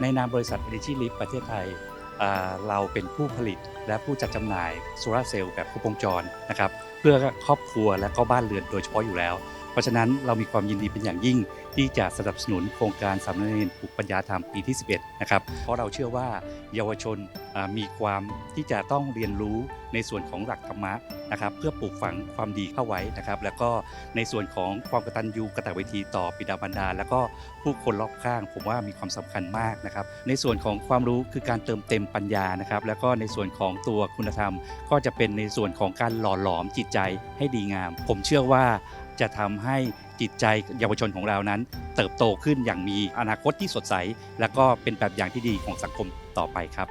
ในนามบริษัท Energy l i f ประเทศไทย เราเป็นผู้ผลิตและผู้จัดจำหน่ายโซลาเซลล์แบบครบวงจรนะครับเพื่อครอบครัวและก็บ้านเรือนโดยเฉพาะอยู่แล้ว เพราะฉะนั้นเรามีความยินดีเป็นอย่างยิ่ง ที่จะสนับสนุนโครงการสามเณรปลูกปัญญาธรรมปีที่ 11 นะครับเพราะเราเชื่อว่าเยาวชนมีความที่จะต้องเรียนรู้ ในส่วนของหลักธรรมะนะครับเพื่อปลูกฝังความดีเข้าไว้นะครับ แล้วก็ในส่วนของความกตัญญูกตเวทีต่อบิดามารดา แล้วก็ผู้คนรอบข้าง ผมว่ามีความสำคัญมากนะครับ ในส่วนของความรู้คือการเติมเต็มปัญญานะครับ แล้วก็ในส่วนของตัวคุณธรรม ก็จะเป็นในส่วนของการหล่อหลอมจิตใจให้ดีงาม ผมเชื่อว่าจะทำให้จิตใจเยาวชนของเรานั้น เติบโตขึ้นอย่างมีอนาคตที่สดใส และก็เป็นแบบอย่างที่ดีของสังคมต่อไปครับ